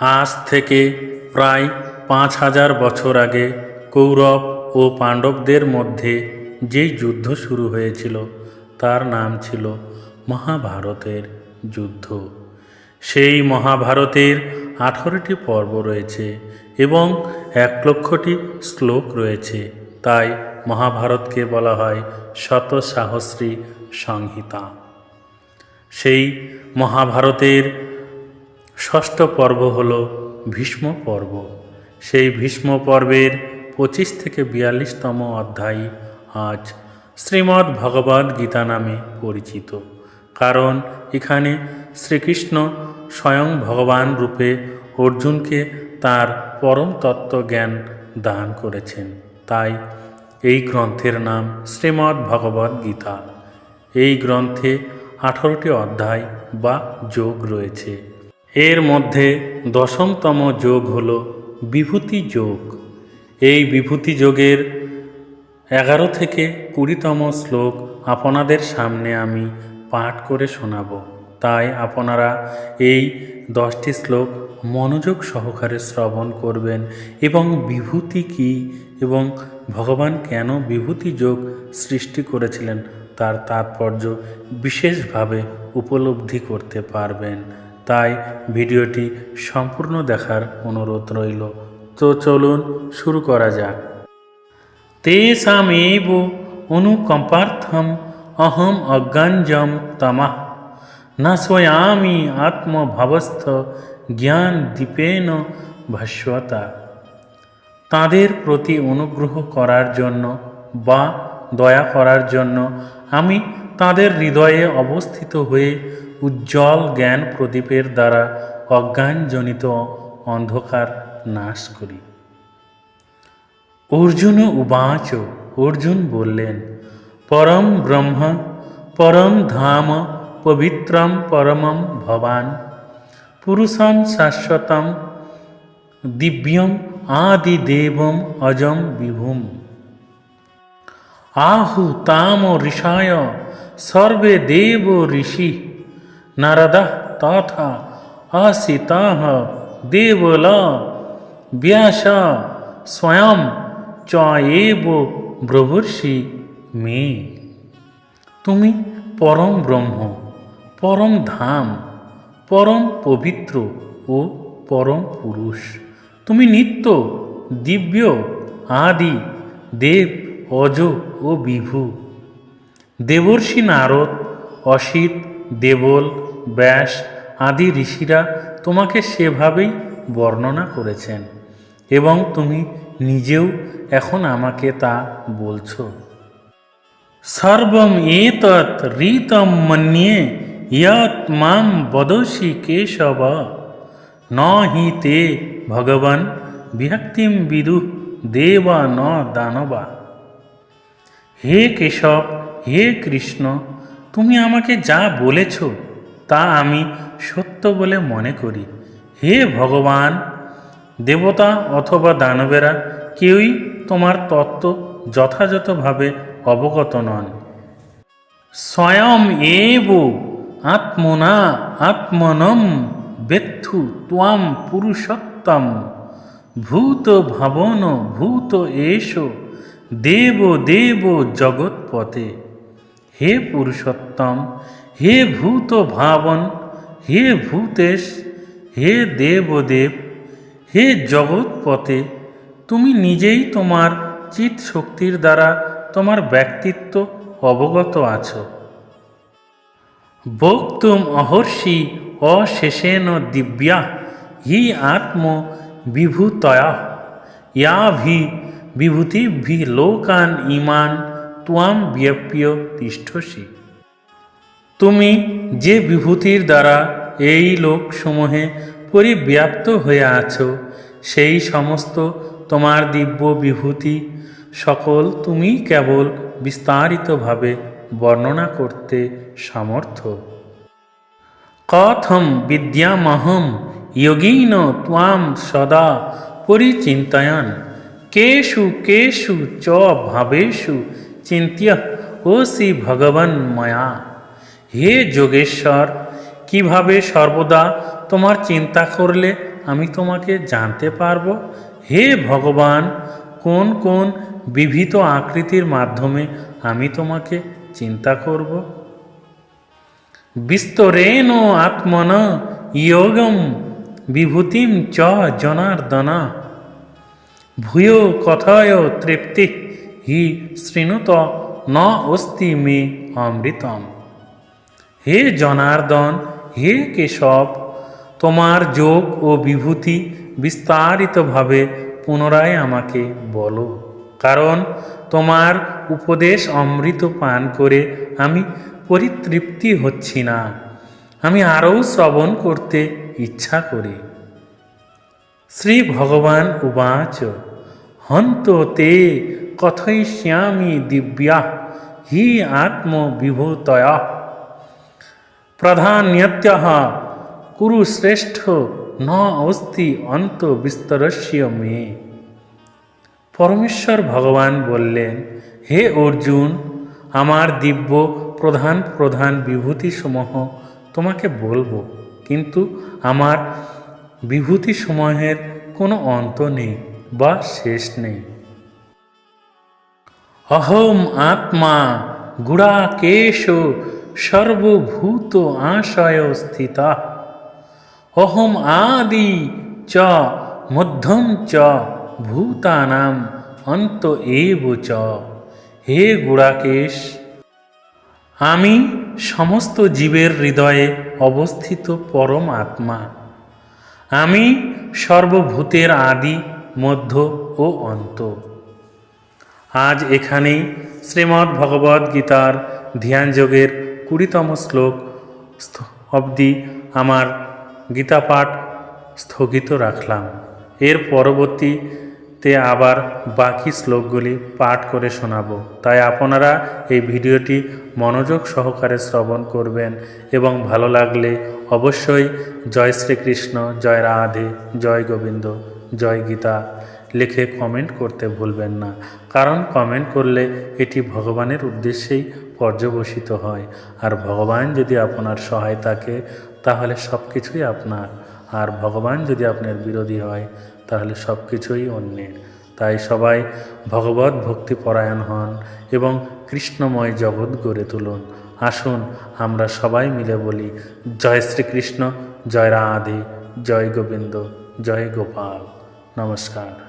আজ থেকে প্রায় পাঁচ হাজার বছর আগে কৌরব ও পাণ্ডবদের মধ্যে যেই যুদ্ধ শুরু হয়েছিল, তার নাম ছিল মহাভারতের যুদ্ধ। সেই মহাভারতের আঠারোটি পর্ব রয়েছে এবং এক লক্ষটি শ্লোক রয়েছে। তাই মহাভারতকে বলা হয় শত সাহস্রী সংহিতা। সেই মহাভারতের ষষ্ঠ পর্ব হল ভীষ্ম পর্ব। সেই ভীষ্ম পর্বের পঁচিশ থেকে বিয়াল্লিশতম অধ্যায় আজ শ্রীমদ্ ভগবদ গীতা নামে পরিচিত। কারণ এখানে শ্রীকৃষ্ণ স্বয়ং ভগবান রূপে অর্জুনকে তার পরম তত্ত্ব জ্ঞান দান করেছেন। তাই এই গ্রন্থের নাম শ্রীমদ্ ভগবদ গীতা। এই গ্রন্থে আঠারোটি অধ্যায় বা যোগ রয়েছে। এর মধ্যে দশমতম যোগ হল বিভূতি যোগ। এই বিভূতি যোগের এগারো থেকে কুড়িতম শ্লোক আপনাদের সামনে আমি পাঠ করে শোনাব। তাই আপনারা এই দশটি শ্লোক মনোযোগ সহকারে শ্রবণ করবেন এবং বিভূতি কী এবং ভগবান কেন বিভূতি যোগ সৃষ্টি করেছিলেন তার তাৎপর্য বিশেষভাবে উপলব্ধি করতে পারবেন। তাই ভিডিওটি সম্পূর্ণ দেখার অনুরোধ রইল। তো চলুন শুরু করা যাক। তেষামেব অনুকম্পার্থম অহম অজ্ঞাঞ্জম তমঃ। ন স্বয়ামি আত্মভাবস্থ জ্ঞান দীপেন ভাস্বতা তাদের প্রতি অনুগ্রহ করার জন্য বা দয়া করার জন্য আমি তাদের হৃদয়ে অবস্থিত হয়ে উজ্জ্বল জ্ঞান প্রদীপের দ্বারা অজ্ঞানজনিত অন্ধকার নাশ করি অর্জুন উবাচ অর্জুন বললেন পরম ব্রহ্ম পরম ধাম পবিত্রম পরমম ভবান পুরুষম শাশ্বতম দিব্যম আদিদেবম অজম বিভুম आहु ताम ऋषाय সর্বে দেব ঋষি। নারদা তাথা আসিতা দেবলা। ব্যাস স্বয়ং চয়েব ব্রভর্ষি মে। তুমি পরম ব্রহ্ম, পরম ধাম, পরম পবিত্র ও পরম পুরুষ। তুমি নিত্য দিব্য, আদি, দেব, অজ ও বিভু। দেবর্ষি নারদ, অসিত, দেবল, ব্যাস আদি ঋষিরা তোমাকে সেভাবেই বর্ণনা করেছেন এবং তুমি নিজেও এখন আমাকে তা বলছো। সর্বম এতৎ ঋতম মন্যে ইয়ৎ মাম বদসি কেশব। ন হি তে ভগবান বিভক্তিম বিদু দেবা ন দানবা। হে কেশব হে কৃষ্ণ, তুমি আমাকে যা বলেছ, তা আমি সত্য বলে মনে করি। হে ভগবান, দেবতা অথবা দানবেরা কেউই তোমার তত্ত্ব যথাযথভাবে অবগত নন। স্বয়ং এব আত্মনা আত্মনম বেত্থু ত্বাম পুরুষোত্তম। ভূত ভাবন ভূত এষ, দেব দেব জগৎপতে হে পুরুষোত্তম, হে ভূত ভাবন হে ভূতেশ, হে দেবদেব, হে জগৎপতে তুমি নিজেই তোমার চিত শক্তির দ্বারা তোমার ব্যক্তিত্ব অবগত আছো। বক্তুম অহর্ষি অশেষেন দিব্যা, হি আত্ম বিভূতয়া, ইয়াভি বিভূতিভি লোকান ইমান ত্বাম ব্যপ্য তিষ্ঠসি। তুমি যে বিভূতির দ্বারা এই লোকসমূহে পরিব্যাপ্ত হয়ে আছো, সেই সমস্ত তোমার দিব্য বিভূতি সকল তুমি কেবল বিস্তারিতভাবে বর্ণনা করতে সামর্থ্য। কথম বিদ্যামহম যোগীন ত্বাম সদা পরিচিন্তয়ন। কেষু কেষু চ ভাবেষু চিন্ত্য ওসি ভগবান ময়া। হে যোগেশ্বর, কীভাবে সর্বদা তোমার চিন্তা করলে আমি তোমাকে জানতে পারব? হে ভগবান, কোন কোন বিবিধ আকৃতির মাধ্যমে আমি তোমাকে চিন্তা করব? বিস্তরেণ আত্মন যোগম বিভূতিম চ জনার্দন। ভূয় কথায় তৃপ্তি হি শৃণুত ন অস্তি মে অমৃতম। হে জনার্দন, হে কেশব, তোমার যোগ ও বিভূতি বিস্তারিতভাবে পুনরায় আমাকে বলো, কারণ তোমার উপদেশ অমৃত পান করে আমি পরিতৃপ্তি হচ্ছি না। আমি আরও শ্রবণ করতে ইচ্ছা করি। শ্রী ভগবান উবাচ, হন্ত তে কথয়িষ্যামি দিব্যা, হি আত্মবিভূতয়া। প্রাধান্যত্য কুরু শ্রেষ্ঠ, ন অস্তি অন্ত বিস্তরস্য মে। পরমেশ্বর ভগবান বললেন, হে অর্জুন, আমার দিব্য প্রধান প্রধান বিভূতিসমূহ তোমাকে বলব, কিন্তু আমার বিভূতিসমূহের কোনো অন্ত নেই বা শেষ নেই। অহম আত্মা গুড়াকেশ সর্বভূত আশয় স্থিতা। অহম আদি চ মধ্যম চ ভূতানাম অন্ত এব চ। হে গুড়াকেশ, আমি সমস্ত জীবের হৃদয়ে অবস্থিত পরম আত্মা। আমি সর্বভূতের আদি, মধ্য ও অন্ত। আজ এখানেই শ্রীমদ্ ভগবদ গীতার ধ্যান যোগের কুড়িতম শ্লোক অবধি আমার গীতা পাঠ স্থগিত রাখলাম। এর পরবর্তীতে আবার বাকি শ্লোকগুলি পাঠ করে শোনাবো। তাই আপনারা এই ভিডিওটি মনোযোগ সহকারে শ্রবণ করবেন এবং ভালো লাগলে অবশ্যই জয় শ্রীকৃষ্ণ, জয় রাধে, জয় গোবিন্দ, জয় গীতা। লিখে কমেন্ট করতে ভুলবেন না। কারণ কমেন্ট করলে এটি ভগবানের উদ্দেশ্যেই পর্যবসিত হয়। আর ভগবান যদি আপনার সহায় থাকে, তাহলে সব কিছুই আপনার। আর ভগবান যদি আপনার বিরোধী হয়, তাহলে সব কিছুই অন্যের। তাই সবাই ভগবত ভক্তি পরায়ণ হন এবং কৃষ্ণময় জগৎ গড়ে তুলুন। আসুন আমরা সবাই মিলে বলি, জয় শ্রীকৃষ্ণ, জয় রাধে, জয় গোবিন্দ, জয় গোপাল। নমস্কার।